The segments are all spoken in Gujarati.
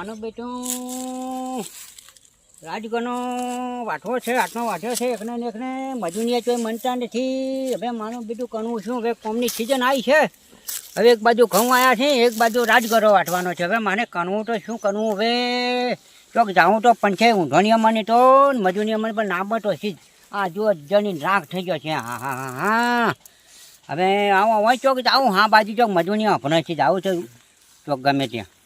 માનો બેટું. રાજગનો વાઠો છે આટનો વાઠ્યો છે, એકને ને એકને મજૂરિયા કોઈ મનતા નથી. હવે માનો બેટું કણવું શું? હવે કોમની સિઝન આવી છે. હવે એક બાજુ ઘઉં આવ્યા છે, એક બાજુ રાજગરો વાટવાનો છે. હવે મારે કણવું તો શું કરવું હવે? ચોક જાઉં તો પંચે ઊંધોણીયામાં તો મજૂરિયામાં પણ નામ તો છે આ જો જણી રાખ થઈ ગયો છે. હા હા હા હા. હવે આવો હોય ચોક જાઉં. હા, બાજુ ચોક મજૂરી આપણે છે જાઉં છે. ચોક ગમે ત્યાં.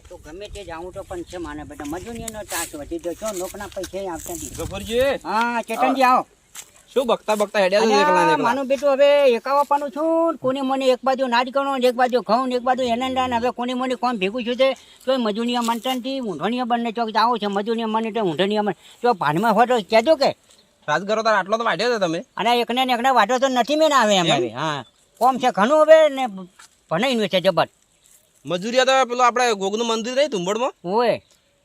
તો ગમે તે જાઉં તો પણ છે માને બેટા. મજૂરીનો ચાર્જ વધી ગયો. છો લોકના પૈસા આવતા નથી ગફુરજી. હા ચેતનજી આવો. શું બકતા બકતા હેડ્યા છો એકલા એકલા? માનું બેટું હવે એકાવાપાનું છું કોની મને એક બાજુ નાચ ગણો એક બાજુ ઘઉં એક બાજુ એનંડા ને હવે કોની મને કોમ ભેગું છું તે તો મજૂરીયા મનતા નથી ઊંધણીયા બંને ચોક જાઓ છે મજૂરીયા મને તો ઊંધણીયા મને. જો ભાનમાં હોય તો કહેજો કે. રાજગરો તાર આટલો તો વાઢ્યો છે તમે. અને એકને ને એકને વાટો તો નથી મેં આવે એમ એમ? હવે હા. કોમ છે ઘણું હવે ને ભણાઈ છે જબર. મજૂરિયા તો પેલું આપણે ગોગનું મંદિર નહીં તુંબડમાં ઓય.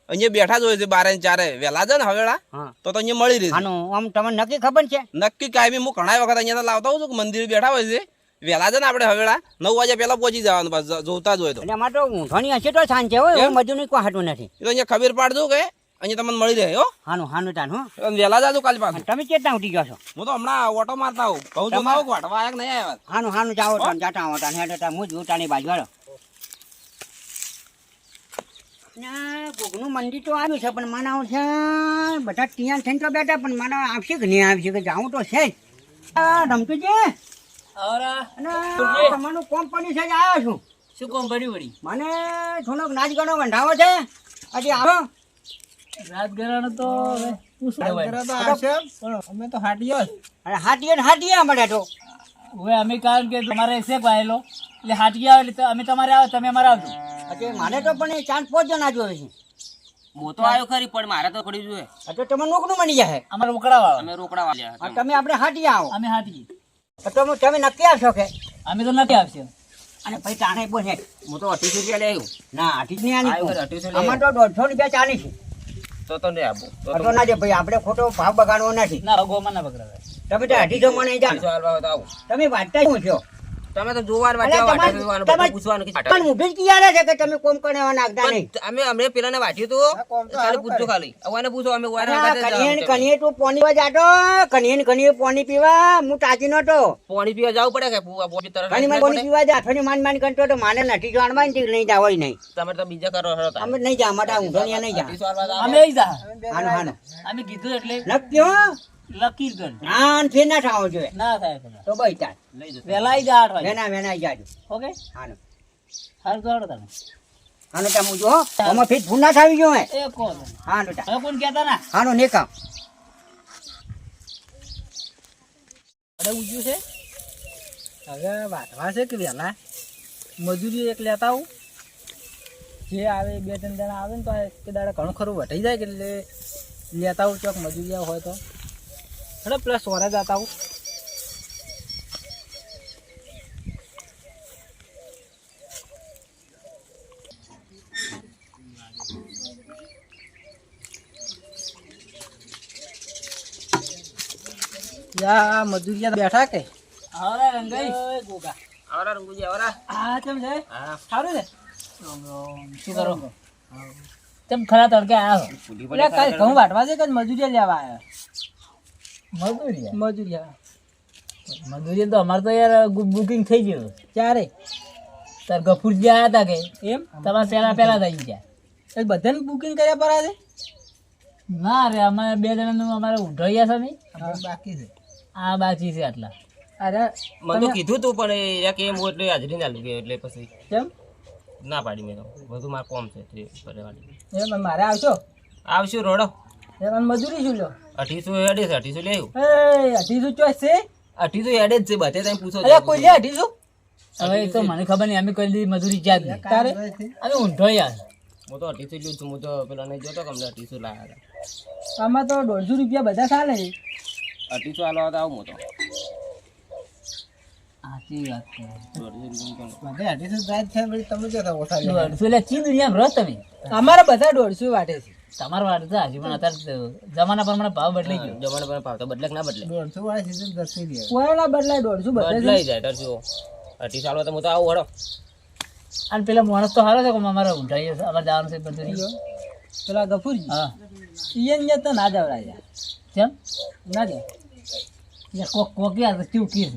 અહીંયા બેઠા જ હોય છે બારે ચારે. વહેલા છે ને હવેળા. તો તો અહીંયા મળી રહી આમ તમને નક્કી ખબર છે? નક્કી બી હું ઘણા વખત અહીંયા તો લાવતા હોઉં છું મંદિર બેઠા હોય છે. વહેલા છે ને આપણે હવેળા. નવ વાગે પહેલા પહોંચી જવાનું બસ જોતા જ હોય તો. અમારે તો ઊંધણી હશે તો સાંજે હોય? એવું કોઈ હાટું નથી. તો અહીંયા ખબર પાડજો કે અહીંયા તમને મળી રહે હો. હાનું હાનું તાન હો. વહેલા જાજો કાલે પાછું. તમે કેટલા ઉઠી ગયો છો? હું તો હમણાં ઓટો મારતા આવું કહું છું વાટવા આયા નહીં આવ્યા હાનું હાનું જાઓ આવો તાન હેડો હું જ ઉતાની બાજુ હાલો ના ગોગનું મંદિર તો આવ્યું છે પણ મારા આવું છે બધા ત્યાં થઈને તો બેઠા પણ મારા આવશે કે નહીં આવશે કે જાઉં તો છે રમતું છે તમારું કોમ કોમ્પની છે આવ્યો છું? શું કોમ ભર્યું વળી? મને થોડોક નાચ ગણો વંઢાવો છે. હજી આવો. રાત ગરાનો તો હવે શું આવશે. પણ અમે તો હાટીયો અરે હાટીએ ને તો. હવે અમે કારણ કે તમારે શેક વાયેલો એટલે હાટકી આવે એટલે અમે તમારે આવો તમે અમારે આવજો. હજી મારે તો પણ એ ચાંદ પાંચ ના જોવે છે. હું તો આવ્યો ખરી પણ મારે તો થોડી જોઈએ. તો તમે નોકરું મળી જાય અમારે રોકડા વાળા અમે રોકડા વાળ્યા તમે આપણે હાટી આવો. અમે હાટી તો તમે તમે નક્કી આવશો કે? અમે તો નથી આવશે. અને પછી ચાણે બોલે હું. તો અઢીસો રૂપિયા લઈ આવ્યું. ના આઠી જ નહીં આની અઢીસો અમારે તો દોઢસો રૂપિયા ચાલી છે. તો તો નહીં આપો. તો ના જે ભાઈ આપણે ખોટો ભાવ બગાડવો નથી. ના ભગવાન ના પકડાવે તમે તો અઢીસો મને જાણો તો તમે વાંચતા શું છો? તમે તો જોવાર વાંચ્યા પૂછવાનું કે પણ મુભી કિયારા છે કે તમે કોમ કરવા નાખતા નહીં? પણ અમે અમને પેલા ને વાંચ્યું હતું ખાલી પૂછજો ખાલી. અવાને પૂછો અમે વારે કનિયે વખતે કનીએ ને જવાનું છે. કનીએ તું પોની વા જાતો કનીએ કનિયે પાણી પીવા હું તાજી નતો પાણી પીવા જવું પડે કે પૂ- તરત કની માં પાણી પીવા જા અઠવાડિયું માન માન કરતો તો માને નથી જાણવા ને નહીં જાવ નહીં. તમે તો બીજા કરો હરો અમે નહીં જા માટે ઊંધોનિયા નહીં જા. અમે જા. હાનો હાનો અમે કીધું એટલે. લખ્યો લકી ગણ ફેર ના થાવો જોઈએ. ના થાય તો બઈ તાર. લઈ જજો. વહેલા ઈ જા આઠ વાગે વેના વેના જાજો. ઓકે? હાનો હાલો તમે. હાનો તા મુજો ફીટ ના થાવી જો હે. એ કહો હાનો તા. હવે કોણ કહેતા ના? હાનો નેકા અરે ઉજ્યું છે? હવે વાટવા છે કે વહેલા મજૂરી એક લેતા આવું. જે આવે બે ત્રણ જણા આવે ને તો કે દાડા ઘણું ખરું વટાઈ જાય કે એટલે લેતા આવું ચોક મજૂરી હોય તો. અરે પ્લસ સોરા જતા હું. યા મજૂરિયા બેઠા કે? આવરા રંગાઈ? ગોગા. આવરા રંગુજી આવરા. હા કેમ છે? હા. સારું છે? શું કરો? તેમ ખરા તડકે આવ્યા કાલ ઘઉં વાટવા છે કે મજૂરિયા લેવા આવ્યા મજૂરિયા મજૂરિયા મજૂરિયા તો અમારે તો યાર બુકિંગ થઈ ગયું. ક્યારે? તાર ગફુર આવ્યા હતા કે? એમ? તમારે પહેલા પહેલા થઈ ગયા. એ બધાને બુકિંગ કર્યા પર છે ના રે અમારે બે જણાનું અમારે ઉઠાવ્યા છે નહીં બાકી છે. આ બાકી છે આટલા. અરે મને કીધું તું પણ એ એક એમ હોય એટલે હાજરી ના લીધી એટલે પછી કેમ? ના પાડી મેં તો. બધું મારે કોમ છે તે એમ મારે આવશો? આવશું રોડો. એ મજૂરી શું લો અઢીસો હેડે છે અઢીસો ચોઈસ છે? અઢીસો હેડે જ છે બધે તમે પૂછો અરે કોઈ લે અઢીસો? હવે તો મને ખબર નહીં અમે કોઈ મજૂરી નહીં. તારે? અમે ઊંધો યાર. હું તો અઢીસો જ લઉં છું હું તો પેલા નહીં જોતો અમને અઢીસો લાવ્યા હતા. આમાં તો દોઢસો રૂપિયા બધા ચાલે અઢીસો હાલવા હતા આવું તમે. અમારે બધા દોઢસો વાટે છે. તમારો વાત તો હજી પણ અત્યારે જમાના પ્રમાણે ભાવ બદલાઈ ગયો. જમાના પર ભાવ તો બદલે. કે ના બદલે કોયલા બદલાય દોઢસો બદલાઈ જાય અઢીસો અઢી સાલ તો હું તો આવું હડો અને પેલા માણસ તો સારો છે કે અમારે ઊંધાઈએ છે અમારે જવાનું છે બધું. પેલા ગફુરજી. હા. ઈ ને તો ના જવરાય કેમ? ના જાય યાર કોક કોક યાર કેવું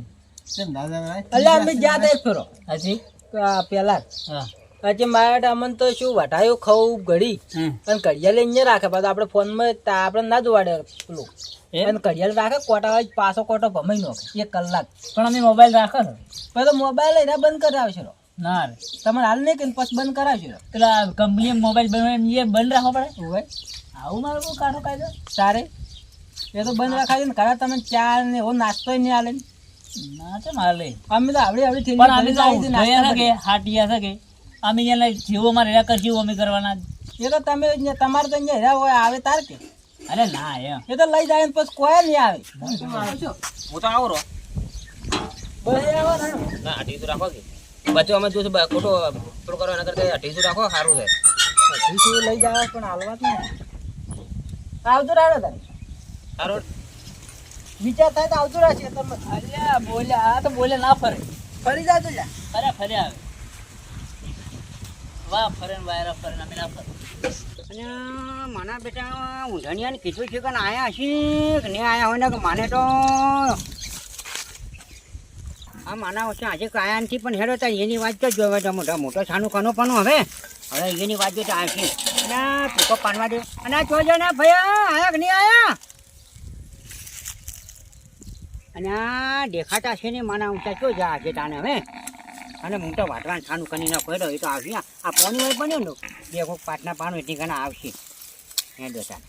ના છે અલ્યા અમે જ્યાં તા ફેરો. હજી? આ પેલા હા. હજી મારા અમન તો શું વટાયું ખવું ઘડી. અને ઘડિયાળ અહીંયા રાખે પાછું આપણે ફોનમાં તા- આપણે ના જોવાડે પેલું. અને ઘડિયાળ રાખે કોટા હોય પાછો કોટો ભમાઈ નાખે એક કલાક. પણ અમે મોબાઈલ રાખે પછી મોબાઈલ લઈને બંધ કરાવે છે. ના રે. તમારે હાલ નહીં કે પછી બંધ કરાવશે. પેલા કંપનીએ મોબાઈલ બનાવીને એ બંધ રાખવો પડે. હોય? આવું મારે બહુ કાઢો કાયદો. તારે? એ તો બંધ રાખાય ને ઘરે તમે ચા ને એવો નાસ્તો નહીં હાલે ના? છે મારે અમે તો આવડી આવડી થઈ તો ગયા હાટિયા છે કે. અમે અહીંયા જેવો અમારે કર જીવો અમે કરવાના. એ તો તમે તમારે તો અહીંયા હેરા હોય આવે તાર કે? અરે ના એમ. એ તો લઈ જાય ને પછી કોઈ નહીં આવે. હું તો આવું રહો. ના. અઢીસો રાખો કે. બચ્ચો અમે જોશું બ- ખોટો પેલું કરો એના કરતા અઢીસો રાખો સારું છે. પછી લઈ જાય પણ હાલવા જ નહીં. આવતું રાડો તારે. સારું વિચાર થાય તો આવતું રહેશે તમે અલ્યા બોલ્યા આ તો બોલે ના ફરે. ફરી જાતું જા અરે ફરે આવે. વાહ ફરે ને વાયરા અને માના બેટા ઊંધણિયાને કીધું છે કે આયા હશે કે નહીં આયા હોય ને કે માને તો. આ માના વચ્ચે આજે કાયા નથી, પણ હેડો તા એની વાત તો જોવે તો મોટા, મોટો છાનું ખાનો પણ હવે. હવે એની વાત જો તો આવશે અને આ ટૂંકો પાડવા દે. અને આ જોજો ને, ભાઈ આયા કે નહીં આયા? અને દેખાતા છે ને માના ઊંચા જો જા છે તાને હવે. અને હું તો વાટવાનું છાનું કરી નાખો પડ્યો એ તો આવશે. આ પાણી હોય બન્યો ને બે કોક પાટના પાનું એટલી ઘણા આવશે. હે દોતા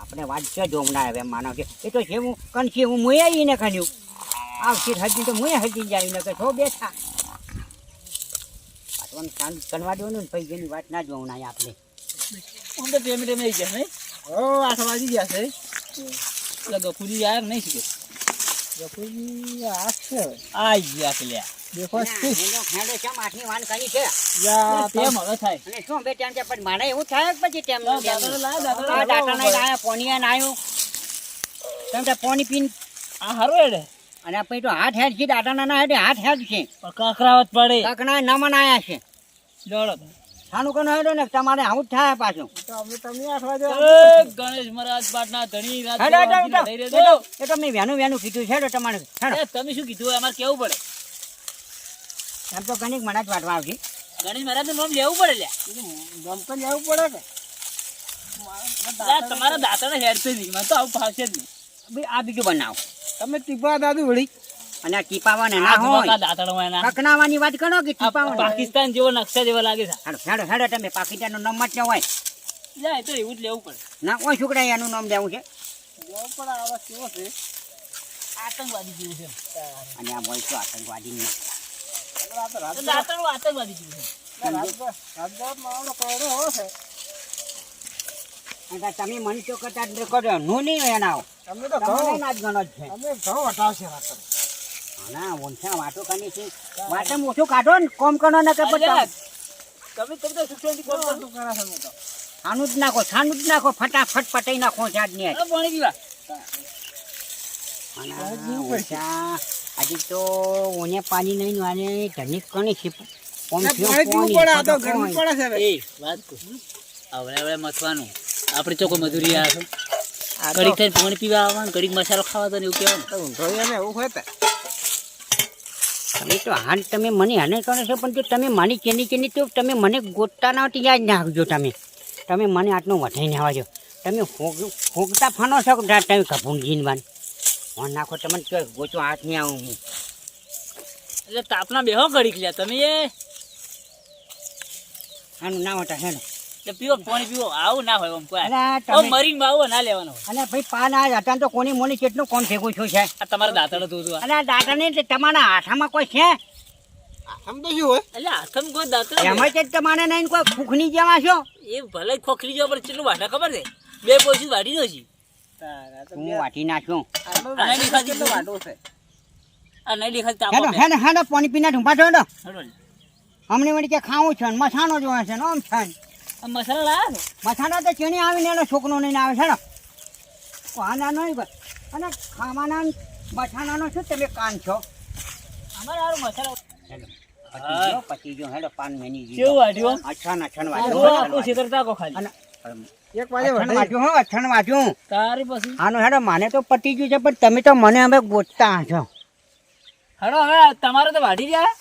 આપણે વાત છે જો ના આવે એમ માનવ છે એ તો છે હું કનશી હું મુએ આવીને ખાલ્યું આવશે હજી તો મુએ હજી જાય ને કે છો બેઠા. પાટવાનું છાન કરવા દેવાનું ને પછી એની વાત ના જોવું આપણે હું તો પેમેન્ટ એમ આવી ગયા નહીં? ઓ આઠ વાગી ગયા છે. એટલે ગફુરી આયા નહીં શીખે ગફુરી આ છે. હવે. આઈ ગયા છે હવે આ લાયા પોની પીન આ હારું હેડે. અને આ પછી તો હાથ હેડ છે દાંતાના ના હેડે હાથ હેડ છે. પણ કાકરાવત પડે. કકના નમન આયા છે. જોડો સાનું કનો હેડો ને તમારે આવું જ થાય પાછું. તો અમે તમે ગણેશ મહારાજ પાટના ધણી રાજ એ તો- એ તો મેં વહેનું વહેનું કીધું છે તમારે હેડો. તમે શું કીધું? અમારે કેવું પડે? એમ તો ગણિત મને જ વાટવા આવશે. ગણેશ મહારાજનું નામ લેવું પડે લ્યા. તો લેવું પડે કે તમારા તમારા હેર હેડશે નહીં. મને તો આવું ફાવશે જ નહીં. ભાઈ આ બીજું બનાવો. તમે ટીપા દાદુ વળી. અને આ ટીપાવાને ના હોય. કકનાવાની વાત કરો કે ટીપાવા પાકિસ્તાન જેવો નકશા જેવા લાગે છે. હેડો હેડો હેડો તમે પાકિસ્તાનનો નામ જ ન હોય. લ્યા, એ તો એવું જ લેવું પડે. ના કોઈ છોકરા એનું નામ લેવું છે. લેવું પડે આવા કેવો છે. આતંકવાદી જેવું છે. અને આ બોલ તો આતંકવાદી ના તો તમે મને તો કરતા જ કરો નું નહીં એના. અમે તો તમારે ના જ ગણો જ છે વાટમ ઓછું કાઢો ને કોમ કરનો ને કે પછી તમે તમે જ નાખો છાનું જ નાખો ફટાફટ પટાઈ નાખો જાત ને આજે તો ઓને પાણી નહીં વાને ધનિક કણી છે. ઓમ ના, થયો પાણી પડે આ તો ફટો પડે છે હવે. એ વાત કહું હવે હવે મથવાનું. આપણે ચોકો મજૂરી આ છે આ તો ઘડીક થઈને પાણી પીવા આવવાનું ઘડીક મસાલો ખાવા તો ને એવું કહેવાનું. ઊંધો એને એવું હોય તે. એ તો હાન તમે મને હાને કરો છો પણ જો તમે માની કેની કેની તો તમે મને ગોતતા ના હોય યાદ નાખજો તમે. તમે મને આટલું વધાઈને આવજો તમે હોગ- હોગતા ફાનો છો કે ના તમે કપૂંગીન બાન ફોન નાખો તમને તો ગોચો હાથ નહીં આવું હું. એટલે તાપના બેહો કરી લ્યા તમે એ? આનું ના હોતા હેડો. એટલે પીવો પાણી પીવો આવું ના હોય આમ કોઈ. આ મરીને ના લેવાનો અને ભાઈ પાન ના હતા તો કોની મોની કેટલું કોણ ભેગું છું છે? આ તમારા દાંતણ હતું અને આ. દાદાને એટલે તમારા હાથામાં કોઈ છે? આમ તો શું હોય? એટલે હાથમ કોઈ દાંતણ એમાં જ તમારે નહીં કોઈ ફૂખની જેવા છો? એ ભલે જ ખોખલી જવા પણ કેટલું વાટા ખબર છે? બે પોસી વાટી દો છે તો હું વાટી નાખ્યું. પાણી પીને ઢુંપા છો હેડો. હેડો લે. અમને વળી કે ખાવું છે મસાનો જોવે છે આમ છે ને. આ મસાલા લાયા છો? મસાનો તો ચીણી આવીને એનો છોકરો નહીં આવે છે ને આના નહીં ભાઈ અને ખાવાના ને શું તમે કાન છો? અમારે મસાલા. ગયો હેડો પાન મેની ગયો. કેવું અને એક વાગે અઠાણ હો અઠાણ વાગ્યું. તારી પછી? આનું હેડો મને તો પતી ગયું છે પણ તમે તો મને હવે ગોતતા છો હડો હવે તમારે તો વાઢી ગયા.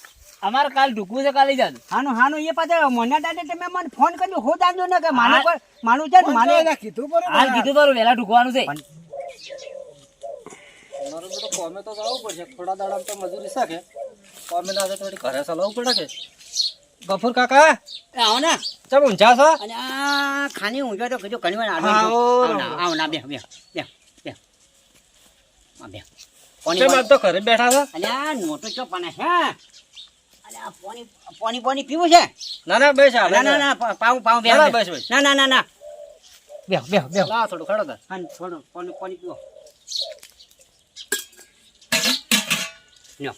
અમારે કાલ ઢૂકવું છે કાલે જાન હાનું હાનું એ પાછા મને દાદા તમે મને ફોન કર્યો હો દાદો ને કે માનું પર માનું છે ને માને કીધું પરું હાલ કીધું તારું વહેલા ઢૂકવાનું છે. પણ તો કોમે તો જવું પડશે. થોડા દાડા તો મજૂરી શકે કોમે ના થોડી ઘરે ચલાવવું પડે કે? ગફુર કાકા? આવો ને. ચમ ઊંઝા છો? અને આ ખાની ઊંઝા તો કીધું ઘણી વાર આવો આવો, ના ના બે બે બે બે. આ બે. આજ તો ઘરે બેઠા છો? અને આ નોટો ચો પાના છે? આ પોની પોની પોની પીવું છે? ના ના બેસ ના ના ના પાઉં પાઉં બે ના, ના. બસ. ના ના ના ના. બે બે બે લા થોડું ખડો તાર હા થોડું પોની પોની પીવો. લ્યો.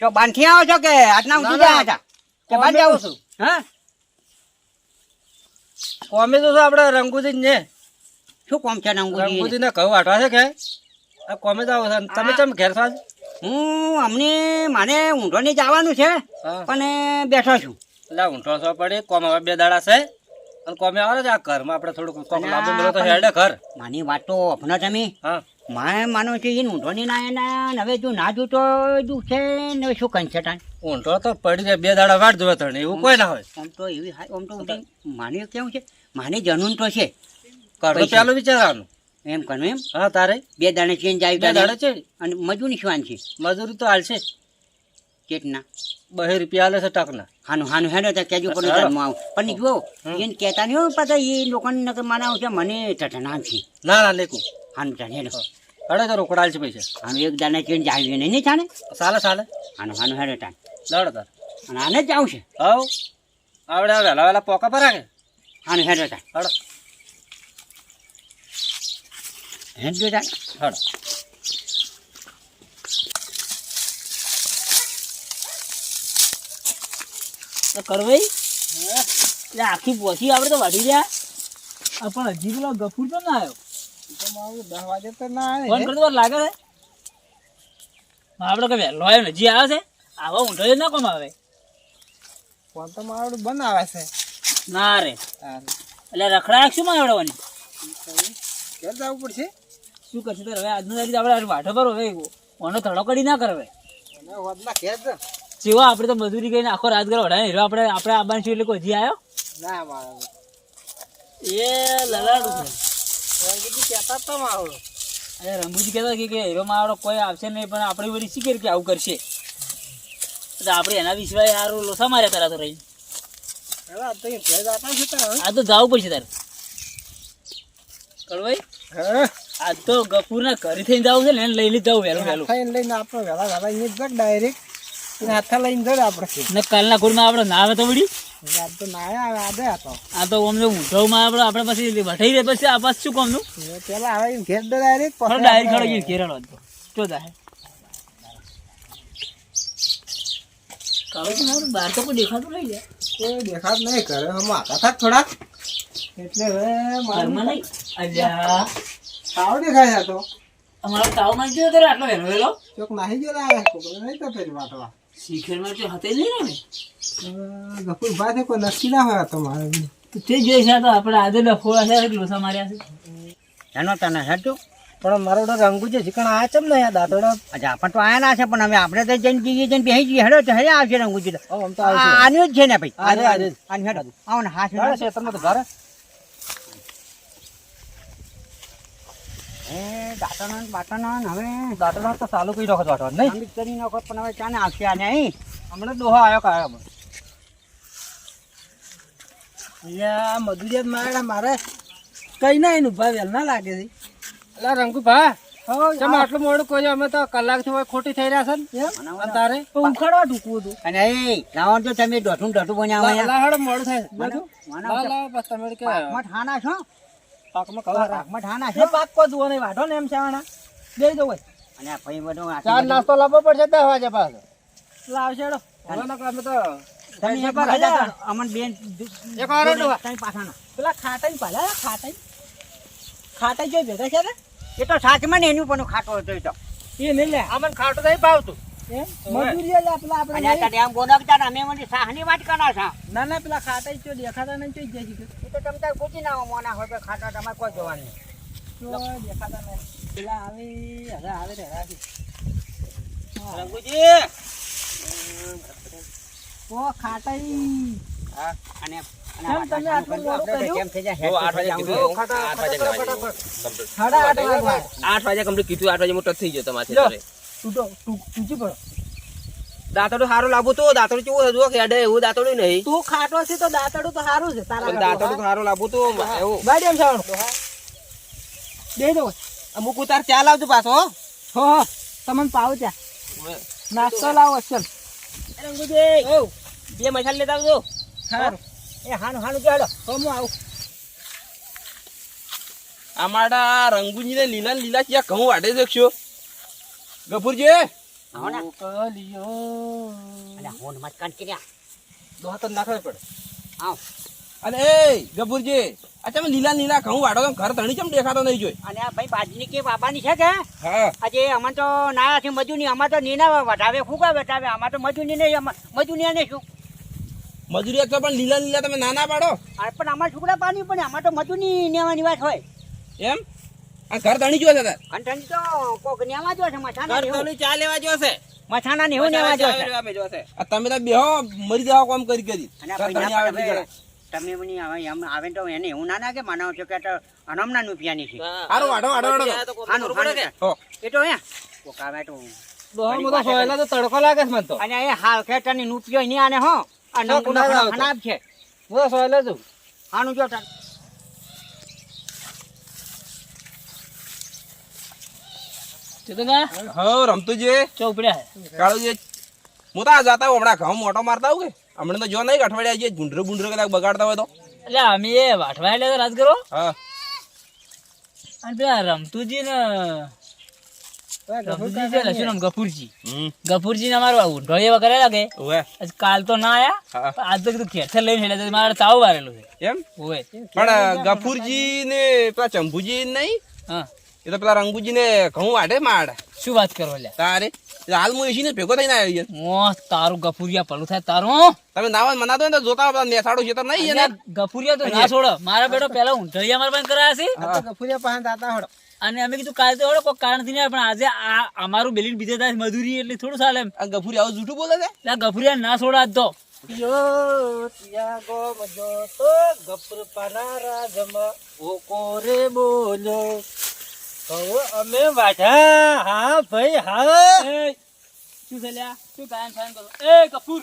ચો બાંધી આવો છો કે આજના ઉઠી ગયા હતા? કે બાંધી આવું છું. હા? કોમે તો આપણે રંગુજી ને? શું કોમ છે રંગુજી? ને ઘઉં વાટવા છે કે? આ કોમે તો આવો તમે કેમ ઘેર છો હું અમને મારે ઊંઢો ને જવાનું છે પણ બેઠો છું. એટલે ઊંઠો છો પડી. કોમ હવે બે દાડા છે. અને કોમે આવે છે આ ઘરમાં આપણે થોડુંક કોમ લાંબુ મળે તો હેડે ઘર. માની વાત તો અપનો તમે હા. મારે માનું છે એ ઊંધો ની ના એના હવે જો ના જોતો દુઃખ છે ને શું કંઈ ઊંઠો તો પડી જાય બે દાડા વાટ જોવે તને એવું કોઈ ના હોય. આમ તો એવી આમ તો માની કેવું છે? માની જનૂન તો છે. કરો તો વિચારવાનું. એમ કનું એમ? હા તારે. બે દાણે ચેન્જ આવી બે દાડે છે અને મજૂરી શું છે. મજૂરી તો હાલશે કેટલા? બહે રૂપિયા હાલે છે ટકના. હાનું હાનું હેડો તો કેજો પણ. આવું. પણ જુઓ એને કહેતા નહીં પાછા એ લોકોને માનાવ છે મને ટટના છે. ના ના લેકું. હાનું ચાલ હેડો. હડે તો રોકડાલ છે પૈસા. હાનું એક દાણે ચેન્જ જાવી નહીં નહીં ચાલે ચાલે હાનું હાનું હેડો તાન લડો તાર. અને આને જ આવશે હવ આવડે આવડે. હલા વહેલા પોકા પર રાખે. હાનું હેડો ટાઈમ હડો. હેડો તાન હડો. તો કરવાઈ આખી પોછી આપણે તો વાઢી રહ્યા. આ પણ હજી પેલો ગફુર તો ના આવ્યો. ફોન કરતો વાર લાગે છે. આપડે કે વહેલો આવ્યો ને આવે છે? આવા ઊંધો ના કોમ આવે. ફોન તો મારો બંધ આવે છે. ના રે. એટલે રખડાય શું માં આવડવાની જવું પડશે? શું કરશે તો હવે આજનો તારીખ આપણે વાઢો પર હવે ઓનો ધડો કરી ના કરવે. જેવા આપણે તો મજૂરી કરીને આખો રાત વઢાય હીરો આપણે આપણે આબાન છું એટલે કોઈ હજી આવ્યો ના મારે. એ લલાડું છે રંગીજી કહેતા જ તો મારું અરે રંબુજી કહેતા કે હીરો આવડો કોઈ આવશે નહીં પણ આપણે વળી શીખે કે આવું કરશે. એટલે આપણે એના વિશ્વાસ સારું લોસા માર્યા તારા તો રહી આ તો. આ જવું પડશે તારે. કળવાઈ હા. આજ તો ગફુરના ઘરે થઈને જવું છે ને એને લઈ લીધું વહેલું વહેલું. લઈને આપણે વહેલા વહેલા અહીંયા ડાયરેક્ટ હાથા લઈને જડે આપણે. ને કાલના ગુડમાં આપણે ના આવે તો વળી? આજ તો ના આવે હતો આ તો અમને ઊંધોમાં આપણે આપણે પછી વઠાઈ રહે પછી આ પાછું શું કામનું પેલા હવે ઘેર ડાયરેક્ટ ખરો ડાયરેક્ટ ખરો ગયો કેરળ હતો જો જાય કાળો તો મારું બહાર તો કોઈ દેખાતું નહીં લે કોઈ દેખાત નહીં કરે હમ આતા થાક થોડાક એટલે હવે મારું નહીં? અલ્યા. તાવ દેખાય તો. અમારો તાવમાં ગયો આટલો ચોક નાહી ગયો તો ને ગફુર ભાઈ છે કોઈ નક્કી ના હોય તો મારે તે જોઈ છે તો આપણે આજે ડફોળા છે લોસા માર્યા છે. એનો તને હેઠું પણ મારો રંગુ છે ચીકણ આ ચમ ને યાર દાંતડો? અચ્છા આપણ તો આયા ના છે પણ હવે આપણે તો જઈને જઈએ જઈને બેસી જઈએ. હેડો છે હેડે આવશે રંગુજી આમ તો આવશે. આનું જ છે ને ભાઈ. આજે આજે. આનું હેડો. આવો ને હાથ ઘરે છે તમને તો ઘરે. એ દાંતણ બાટણ હવે દાંતડો તો ચાલુ કરી નાખો વાટવા નહીં? કરી નાખો પણ હવે ચાને આવશે આને નહીં? હમણાં દોહો આવ્યો કાયો. અહીંયા મધુરિયાત મારે મારે કઈ ના એનું ભાઈ વેલ ના લાગે છે. એટલે રંગુ ભા ચમ આટલું મોડું કોઈ અમે તો કલાકથી હોય ખોટી થઈ રહ્યા છે ને. તારે? ઉખાડવા ટૂંકવું હતું. અને એ લાવો તો તમે બનાવો અહીંયા. લાહડ મોડું થાય. છે. મને- મને લાવ, લાવ, બસ તમે કે ઠાના છો? પાકમાં કવા પાકમાં ઠાના એ પાક કો જુઓ નહીં વાઢો ને એમ છે આણા બે દો ભાઈ. અને આ ભાઈ બધું ચાર નાસ્તો લાવવો પડશે દસ વાગે પાછો લાવશે હેડો. હવે નકર અમે તો તમે એક વાર હજા કરો. અમન બેન એક વાર તમે પાછાના. પેલા ખાટાઈ ભલા ખાટાઈ ખાટાઈ જોઈ ભેગા છે ને? એ તો સાચમાં ને એનું પણ ખાટો હતો એ તો. એ નહીં લે. અમને ખાટો નહીં ભાવતું? મજૂરી પેલા આપણે અને આ આમ અમે મને સાહની વાત કરા છે. ના ના પેલા ખાતા ચો દેખાતા નહીં જાય એ તો તમે તાર પૂછી ના મોના હોય તો તમારે કોઈ જોવાનું નહીં. ચોય દેખાતા નહીં. પેલા આવે હવે આવે રે રંગુજી. ઓ ખાતા ઈ. હા, અને આઠ વાગે કમ્પ્લીટ. કીધું. આઠ વાગે મોટો થઈ ગયો તમારે દાંતડું સારું લાવવું તો. દાંતડું કેવું હતું? અડે એવું દાંતડું નહીં. તું ખાટો છે તો દાંતડું તો સારું છે. તારા પણ દાંતડું તો સારું લાવવું તો. એવું. ભાઈ એમ સારું દે દો. અમુક ઉતાર ચા લાવજો પાછો હો. તમને પાવ ત્યાં નાસ્તો લાવો અસલ રંગુજી. બે મસાલ લેતા આવજો. એ હાનું હાનું ચાલો તો હું આવું. અમારા રંગુજી ને લીલા લીલા ક્યાં ઘઉં વાટે દેખશો ગફુરજી? ને અને એ ગફુરજી આ તમે લીલા લીલા ઘઉં વાડો તો ઘર ધણી ચમ દેખાતો નહીં જોઈ? અને આ ભાઈ બાજની કે બાબાની છે કે? હા. આજે અમને તો નાયા છે મજૂરી અમાર તો નીના વટાવે ફૂગા વટાવે અમાર તો મજૂરી નહીં અમાર મજૂરી નહીં શું? મજૂરી તો પણ લીલા લીલા તમે નાના પાડો. આ પણ અમારા છોકરા પાણી પણ અમાર તો મજૂરી નેવાની વાત હોય. એમ? આ ઘર ધણી જોશે તાર? કંઠણી તો કોક નેવા જોશે મછાના ઘર ધણી ચા લેવા જોશે મછાના નેવું નેવા જોશે આ તમે તો બેહો મરી જાવ કોમ કરી કરી. ઘર ધણી આવે ના એટલે પણ તમે મને આવે એમ આવે તો એને એવું ના લાગે માનવ છો કે તો અનમના નુપિયાની છે. હારો વાડો વાડો વાડો હાનું હાનું હો એ તો હે. કોક આવે તો દોહા તો સોયલા તો તડકો લાગે છે મને તો. અને એ હાલ ખેતરની નુપિયો નહીં આને હો. આ ના, નંગ ના આવતો. છે. આનું જો હું તો જાતા હમણાં ઘઉં મોટો મારતા આવું કે? હમણાં તો જો નહીં અઠવાડિયા જે ગુંડરો ગુંડરો કદાચ બગાડતા હોય તો. એટલે અમે એ એટલે રાજ કરો? હા. અને પેલા રમતુજી ને ગફુરજી હમ ગફુરજી. ને અમારો ઊંધો એવા લાગે. કાલ તો ના આયા. આજ તો કીધું ખેતર લઈને હેડે મારે તાવ વારેલું છે. એમ? હોય પણ ગફુરજી ને પેલા ચંભુજી નહીં? હા. એ તો પેલા રંગુજી ને ઘઉં વાટે માડ શું વાત કરો લ્યા? તારે? હાલ હું એસી ને ભેગો થઈને આવ્યો છે મોસ્ત તારું ગફુરિયા પલું થાય તારું તમે નાવા મનાતો દો ને તો જોતા પેલા છે તો નહીં ગફુરિયા તો ના છોડો. મારા બેટો પેલા ઊંધળિયા મારા પાસે કરાયા છે. ગફુરિયા પાસે દાતા હળો અને અમે કીધું કાલે તો કોઈ કારણથી પણ આજે આ અમારું બેલીન બીજે થાય મજૂરી એટલે થોડું ચાલે એમ. આ ગફુરી આવું જૂઠું બોલે છે? આ ગફુરિયા ના છોડો તો. યો ત્યાગો મજો તો ગફુર પાના રાજમાં. ઓકો રે બોલો. કહો અમે વાઢા હા ભાઈ હા. એ, શું છે લ્યા? શું ફાયમ કરો? એ કપૂર.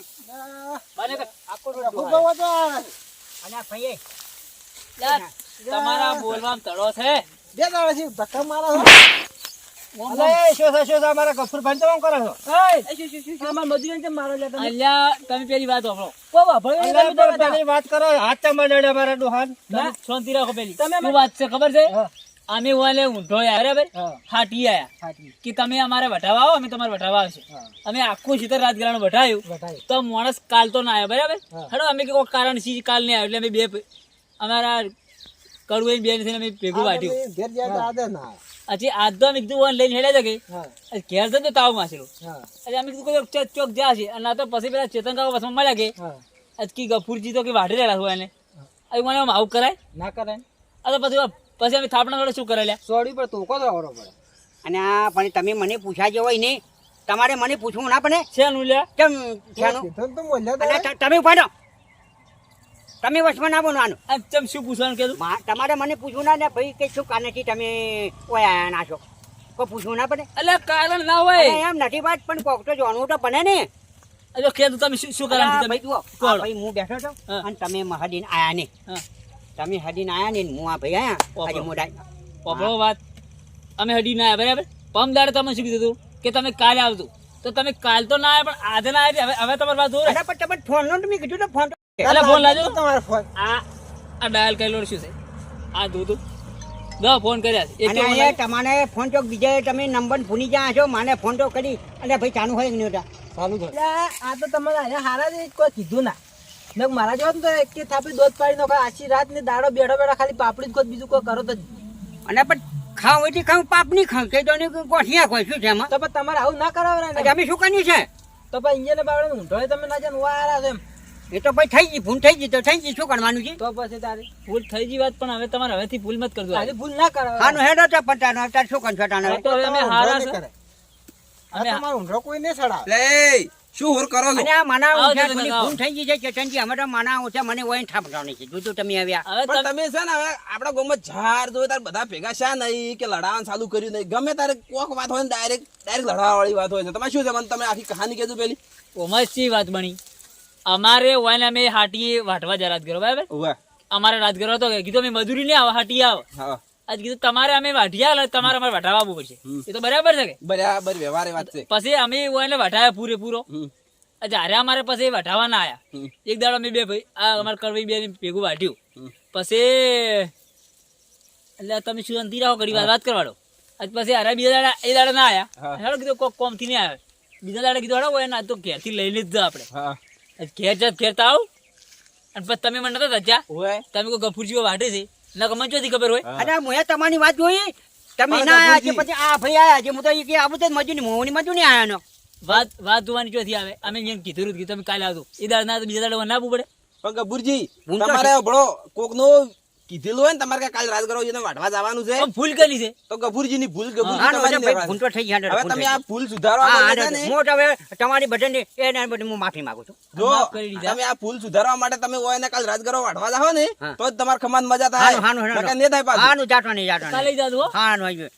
આખો અને આ ભાઈએ. તમારા બોલવામાં તળો છે. બે દાડા થી ધક્કા મારો છો અલે શું છે શું છે ભાઈ તમે કરો છો? અમાર મજૂરી કેમ મારો લે અલ્યા તમે પેલી વાત સાંભળો કો ભાઈ તમે તો પેલી વાત કરો હાથ ચમા લડે અમારા ડોહાન? શાંતિ રાખો પેલી. તમે વાત છે ખબર છે? અમે વાલે ઊંધો બરાબર? ફાટી આયા. કે તમે અમારે વટાવા આવો અમે તમારે વટાવા આવશે. અમે આખું શીતળ રાજગરાનું વટાયું તો માણસ કાલ તો ના આવ્યો બરાબર? હા. હેડો અમે કોઈ કારણ સી કાલ નહીં આવ્યો એટલે અમે બે અમારા કડવું બેન થઈને અમે ભેગું વાટ્યું ઘેર જાય આદે ના પછી આજ તો અમે કીધું ઓન લઈને હેડ્યા કે? હા. ઘેર જતો તો તાવ માસેલો હા. અમે કીધું કોઈ ચોક ચોક જ્યાં છે. અને આ તો પછી પેલા ચેતન કાકા મળ્યા કે હા. આજ કી ગફુરજી તો કે વાઢી રહેલા હોય એને. અહીં મને આમ આવું કરાય? ના કરાય. આ તો પછી પછી અમે થાપણા જોડે શું કરેલા? સોડી પર તો કોતો આવરો પડે. અને આ પણ તમે મને પૂછ્યા જેવો હોય ને તમારે મને પૂછવું ના પડે. છે નું લ્યા? કેમ ત- તમે રહો. તમે વચમાં ના બોલવાનું તમ શું પૂછવાનું કીધું? તમારે મને પૂછવું ના ને ભાઈ કે શું કારણથી તમે ઓયા આયા ના છો? કોઈ પૂછવું ના પડે? એટલે કારણ ના હોય. એમ નથી વાત પણ કોક તો જાણવું તો બને ને. એટલે કે તમે શું શું કારણ ભાઈ જુઓ ભાઈ હું બેઠો છો અને તમે મહાદીન આયા ને તમે હદીન આયા ને હું આ ભાઈ આયા. આજે મોડા પોપડો વાત. અમે હડી ના આવ્યા બરાબર? પમ દાડે તમે શું કીધું કે તમે કાલે આવતું તો તમે કાલ તો ના આવ્યા પણ આજે ના આવ્યા હવે હવે તમારી વાત જોડે પણ તમે ફોન નો મેં કીધું ને ફોન એટલે ફોન લાજો. તમારો ફોન આ આ ડાયલ કરેલો શું છે? આ દૂધ દો ફોન કર્યા છે. એક અને તો અહીંયા તમારે ફોન ચોક બીજા તમે નંબર ભૂલી ગયા છો મને ફોન તો કરી. અને ભાઈ ચાલુ હોય કે નહીં હોતા ચાલુ કર. આ તો તમારે અહીંયા હારા છે કોઈ કીધું ના. મેં મારા જેવા તો એક થાપી દોધ પાડી નાખો આછી રાત ને દાડો બેઠો બેઠો ખાલી પાપડી જ ખોદ બીજું કોઈ કરો તો અને પણ ખાવ એટલે ખાવ પાપ નહીં ખાવ. કે તો ને ગોઠિયા કોઈ શું છે એમાં? તો પણ તમારે આવું ના કરાવરાય અમે શું કરીએ છે? તો પણ ઇન્જિયન બાવડે ઊંધો તમે ના જાણ વારા છે એમ. એ તો ભાઈ થઈ ગઈ ભૂલ થઈ ગઈ તો થઈ ગઈ શું કરવાનું છે? તો પછી તારે ભૂલ થઈ ગઈ વાત પણ હવે તમારે હવેથી ભૂલ મત કરજો. આજે ભૂલ ના કરાવે. આનો હેડો તો પટાનો અત્યારે શું કરશો તાનો તો અમે હારા છે. અમે તમારો ઊંધો કોઈ ને સડા લે શું હોર કરો છો? અને આ માના થોડી આવો. ભૂલ થઈ ગઈ છે ચેતનજી અમે તો માના ઓછા મને વહીને ઠાપટાવની છે. જોજો તમે આવ્યા. હવે પણ તમે છે ને હવે આપડા ગોમાં ઝાર જોયે તાર બધા ભેગા શા નહીં કે લડાવાનું ચાલુ કર્યું નહીં. ગમે તારે કોક વાત હોય ને ડાયરેક્ટ ડાયરેક્ટ લડાવાળી વાત હોય છે. તમે શું છે મને તમે આખી કહાની કીધું પેલી ઓમાં વાત બની. અમારે વાયને અમે હાટીએ વાટવા જા રાજગરો બરાબર? અમારે રાજગરો હતો કે કીધું અમે મજૂરી નહીં આવો હાટી આવો. આજ કીધું તમારે અમે વાઢિયા એટલે તમારે અમારે વટાવા આવવું પડશે. એ તો બરાબર છે કે? બરાબર વ્યવહારે વાત છે. પછી અમે વાયને વટાવ્યા પૂરેપૂરો. જયારે અમારે પછી વટાવા ના આયા એક દાડો અમે બે ભાઈ આ અમારે કરવી બે ભેગું વાટ્યું પછી એટલે તમે શું અંતિ રાખો ઘડી વાત કરવાડો. આજ પછી અરે બીજા દાડા એ દાડા ના આયા હેડો કીધું કોમથી નહીં આવે. બીજા દાડા કીધું હેડો હોય ના તો ઘેરથી લઈ જ આપડે આપણે ઘેર જા ઘેર તો આવું. અને પછી તમે મને નતા હોય તમે કોઈ ગફુર જેવો વાટે છે? ના મને ચોથી ખબર હોય. હા. અને મેં તમારી વાત જોઈ. તમે ના આયા છે પછી આ ભાઈ આયા છે? હું તો કે આવું તો મજૂરી મોહની મજૂરી આયા નો વાત વાત જોવાની ચોથી આવે? અમે એમ કીધું હતું કે તમે કાલે આવજો. એ દાડા ના બીજા દાડા ના પડે. પણ ગફુરજી તમારે ભણો કોકનું કીધેલું હોય ને તમારે કાલ રાજગરો છે વાટવા જવાનું છે. ભૂલ કરી છે. તો ગભુરજી ની ભૂલ ભૂલ તો થઈ ગયા હવે તમે આ ભૂલ સુધારો ને તો હવે તમારી બધાને એને બધી હું માફી માંગુ છું. જો માફ કરી દીધા. તમે આ ભૂલ સુધારવા માટે તમે હોય ને કાલ રાજગરો વાટવા જાવ ને તો જ તમારે ખમાન મજા થાય. હાનું, હાનું, હાનું. નહીં થાય પાછું. હાનું જાટો નહીં જાટો જાજો હાનું આવી